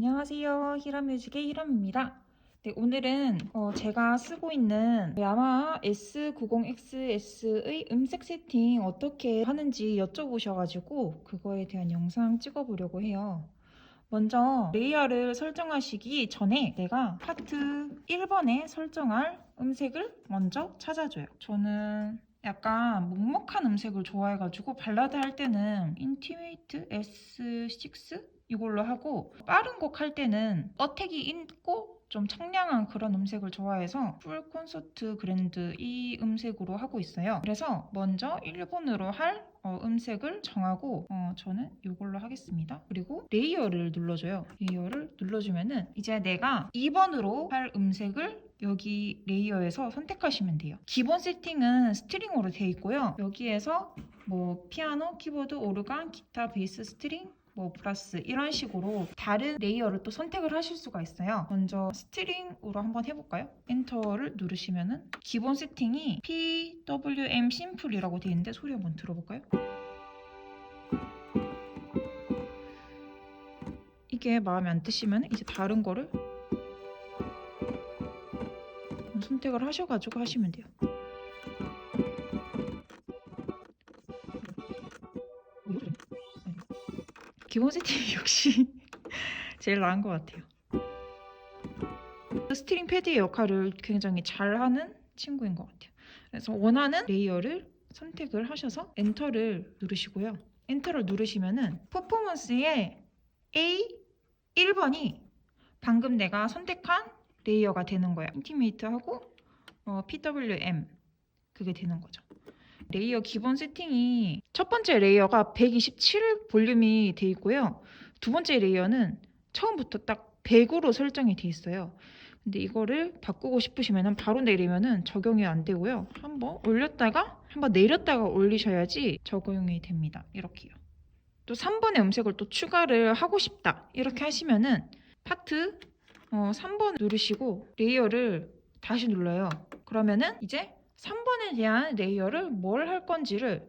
안녕하세요. 히라뮤직의 히람입니다. 네, 오늘은 어, 제가 쓰고 있는 야마하 S90XS의 음색 세팅 어떻게 하는지 여쭤보셔가지고 그거에 대한 영상 찍어보려고 해요. 먼저 레이어를 설정하시기 전에 내가 파트 1번에 설정할 음색을 먼저 찾아줘요. 저는 약간 먹먹한 음색을 좋아해가지고 발라드 할 때는 인티메이트 S6 이걸로 하고 빠른 곡 할 때는 어택이 있고 좀 청량한 그런 음색을 좋아해서 풀 콘서트 그랜드 이 음색으로 하고 있어요. 그래서 먼저 1번으로 할 어, 음색을 정하고 어, 저는 이걸로 하겠습니다. 그리고 레이어를 눌러줘요. 레이어를 눌러주면은 이제 내가 2번으로 할 음색을 여기 레이어에서 선택하시면 돼요. 기본 세팅은 스트링으로 되어 있고요. 여기에서 뭐 피아노, 키보드, 오르간, 기타, 베이스, 스트링 뭐 플러스 이런 식으로 다른 레이어를 또 선택을 하실 수가 있어요. 먼저 스트링으로 한번 해볼까요? 엔터를 누르시면은 기본 세팅이 PWM 심플이라고 되어 있는데 소리 한번 들어볼까요? 이게 마음에 안 드시면 이제 다른 거를 선택을 하셔가지고 하시면 돼요. 기본 세팅이 역시 제일 나은 것 같아요. 스트링 패드의 역할을 굉장히 잘하는 친구인 것 같아요. 그래서 원하는 레이어를 선택을 하셔서 엔터를 누르시고요. 엔터를 누르시면은 퍼포먼스의 A 1번이 방금 내가 선택한 레이어가 되는 거야. 인티메이트하고 어, PWM 그게 되는 거죠. 레이어 기본 세팅이 첫 번째 레이어가 127 볼륨이 돼 있고요. 두 번째 레이어는 처음부터 딱 100으로 설정이 돼 있어요. 근데 이거를 바꾸고 싶으시면 바로 내리면은 적용이 안 되고요. 한번 올렸다가 한번 내렸다가 올리셔야지 적용이 됩니다. 이렇게요. 또 3번의 음색을 또 추가를 하고 싶다. 이렇게 하시면은 파트 어, 3번 누르시고 레이어를 다시 눌러요. 그러면은 이제 3번에 대한 레이어를 뭘 할 건지를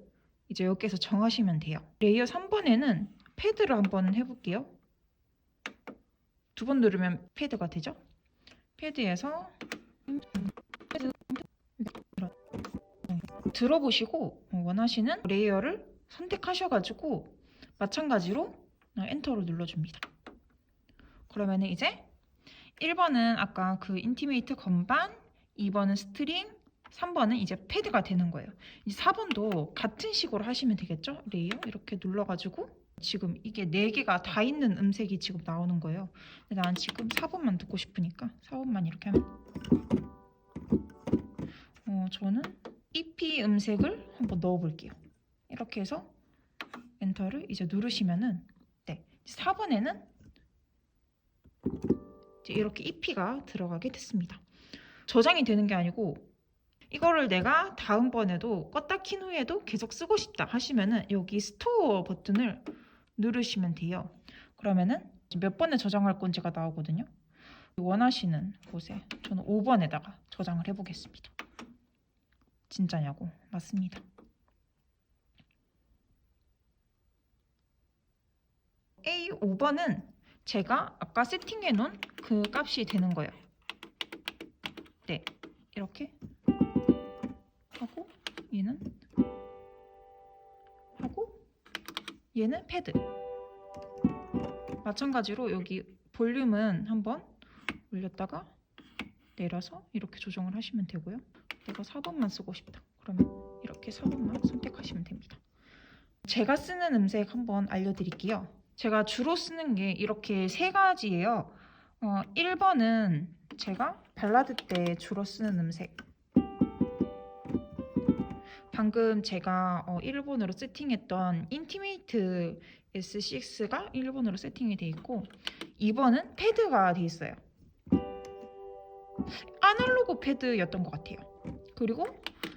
이제 여기에서 정하시면 돼요. 레이어 3번에는 패드를 한번 해볼게요. 두 번 누르면 패드가 되죠? 패드에서 들어보시고 원하시는 레이어를 선택하셔가지고 마찬가지로 엔터를 눌러줍니다. 그러면 이제 1번은 아까 그 인티메이트 건반, 2번은 스트링, 3번은 이제 패드가 되는 거예요. 이제 4번도 같은 식으로 하시면 되겠죠? 레이어 이렇게 눌러가지고 지금 이게 4개가 다 있는 음색이 지금 나오는 거예요. 근데 난 지금 4번만 듣고 싶으니까 4번만 이렇게 하면 어, 저는 EP 음색을 한번 넣어볼게요. 이렇게 해서 엔터를 이제 누르시면은 네 4번에는 이제 이렇게 EP가 들어가게 됐습니다. 저장이 되는 게 아니고 이거를 내가 다음번에도 껐다 킨 후에도 계속 쓰고 싶다 하시면은 여기 스토어 버튼을 누르시면 돼요. 그러면은 몇 번에 저장할 건지가 나오거든요. 원하시는 곳에 저는 5번에다가 저장을 해보겠습니다. 진짜냐고 맞습니다. A5번은 제가 아까 세팅해 놓은 그 값이 되는 거예요. 네, 이렇게 얘는 하고 얘는 패드. 마찬가지로 여기 볼륨은 한번 올렸다가 내려서 이렇게 조정을 하시면 되고요. 내가 4번만 쓰고 싶다. 그러면 이렇게 4번만 선택하시면 됩니다. 제가 쓰는 음색 한번 알려드릴게요. 제가 주로 쓰는 게 이렇게 세 가지예요. 어, 1번은 제가 발라드 때 주로 쓰는 음색. 방금 제가 어, 1번으로 세팅했던 인티메이트 S6가 1번으로 세팅이 돼 있고 2번은 패드가 돼 있어요. 아날로그 패드였던 것 같아요. 그리고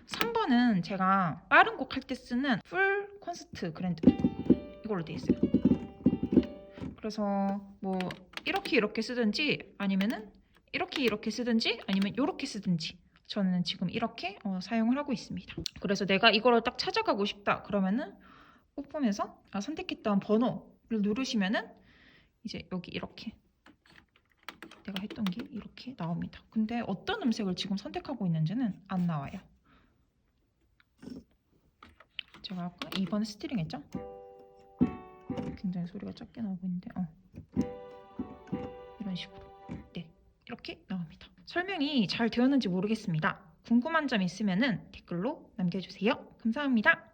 3번은 제가 빠른 곡 할 때 쓰는 풀 콘서트 그랜드 이걸로 돼 있어요. 그래서 뭐 이렇게 이렇게 쓰든지 아니면은 이렇게 이렇게 쓰든지 아니면 이렇게 쓰든지 저는 지금 이렇게 어, 사용을 하고 있습니다. 그래서 내가 이거를 딱 찾아가고 싶다 그러면은 뽀폼에서 아, 선택했던 번호를 누르시면은 이제 여기 이렇게 제가 했던 게 이렇게 나옵니다. 근데 어떤 음색을 지금 선택하고 있는지는 안 나와요. 제가 아까 2번 스티링 했죠? 굉장히 소리가 작게 나오고 있는데 어. 설명이 잘 되었는지 모르겠습니다. 궁금한 점 있으면 댓글로 남겨주세요. 감사합니다.